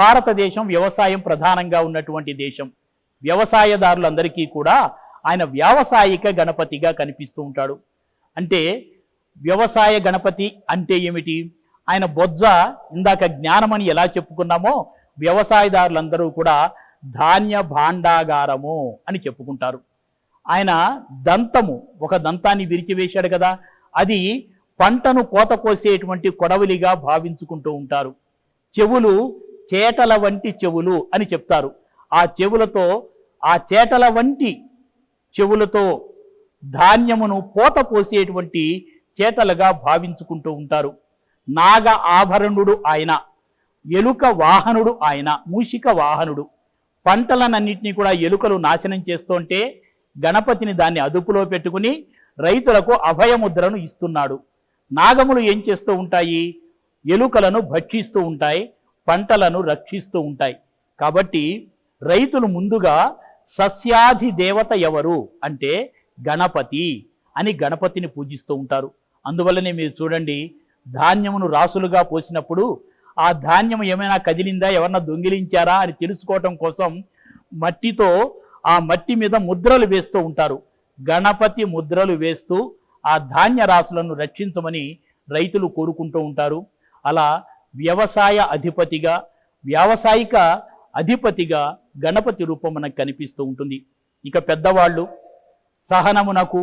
భారతదేశం వ్యవసాయం ప్రధానంగా ఉన్నటువంటి దేశం. వ్యవసాయదారులందరికీ కూడా ఆయన వ్యావసాయిక గణపతిగా కనిపిస్తూ ఉంటాడు. అంటే వ్యవసాయ గణపతి అంటే ఏమిటి? ఆయన బొజ్జ ఇందాక జ్ఞానమని ఎలా చెప్పుకున్నామో వ్యవసాయదారులందరూ కూడా ధాన్య భాండాగారము అని చెప్పుకుంటారు. ఆయన దంతము ఒక దంతాన్ని విరిచివేశాడు కదా అది పంటను కోత కోసేటువంటి కొడవలిగా భావించుకుంటూ ఉంటారు. చెవులు చేటల వంటి చెవులు అని చెప్తారు. ఆ చెవులతో ఆ చేటల వంటి చెవులతో ధాన్యమును పోత పోసేటువంటి చేటలుగా భావించుకుంటూ ఉంటారు. నాగ ఆభరణుడు ఆయన ఎలుక వాహనుడు ఆయన మూషిక వాహనుడు. పంటలనన్నింటినీ కూడా ఎలుకలు నాశనం చేస్తుంటే గణపతిని దాన్ని అదుపులో పెట్టుకుని రైతులకు అభయముద్రను ఇస్తున్నాడు. నాగములు ఏం చేస్తూ ఉంటాయి? ఎలుకలను భక్షిస్తూ ఉంటాయి. పంటలను రక్షిస్తూ ఉంటాయి. కాబట్టి రైతులు ముందుగా సస్యాధి దేవత ఎవరు అంటే గణపతి అని గణపతిని పూజిస్తూ ఉంటారు. అందువల్లనే మీరు చూడండి ధాన్యమును రాసులుగా పోసినప్పుడు ఆ ధాన్యం ఏమైనా కదిలిందా ఎవరన్నా దొంగిలించారా అని తెలుసుకోవటం కోసం మట్టితో ఆ మట్టి మీద ముద్రలు వేస్తూ ఉంటారు. గణపతి ముద్రలు వేస్తూ ఆ ధాన్య రాసులను రక్షించమని రైతులు కోరుకుంటూ ఉంటారు. అలా వ్యవసాయ అధిపతిగా వ్యావసాయిక అధిపతిగా గణపతి రూపం మనకు కనిపిస్తూ ఉంటుంది. ఇక పెద్దవాళ్ళు సహనమునకు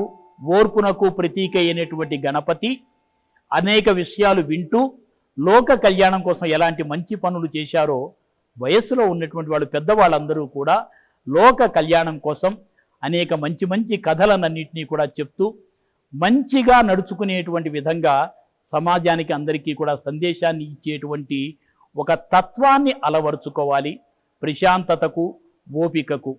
ఓర్పునకు ప్రతీక అయినటువంటి గణపతి అనేక విషయాలు వింటూ లోక కళ్యాణం కోసం ఎలాంటి మంచి పనులు చేశారో వయస్సులో ఉన్నటువంటి వాళ్ళు పెద్దవాళ్ళందరూ కూడా లోక కళ్యాణం కోసం అనేక మంచి మంచి కథలన్నింటినీ కూడా చెప్తూ మంచిగా నడుచుకునేటువంటి విధంగా సమాజానికి అందరికీ కూడా సందేశాన్ని ఇచ్చేటువంటి ఒక తత్వాన్ని అలవరుచుకోవాలి. ప్రశాంతతకు ఓపికకు.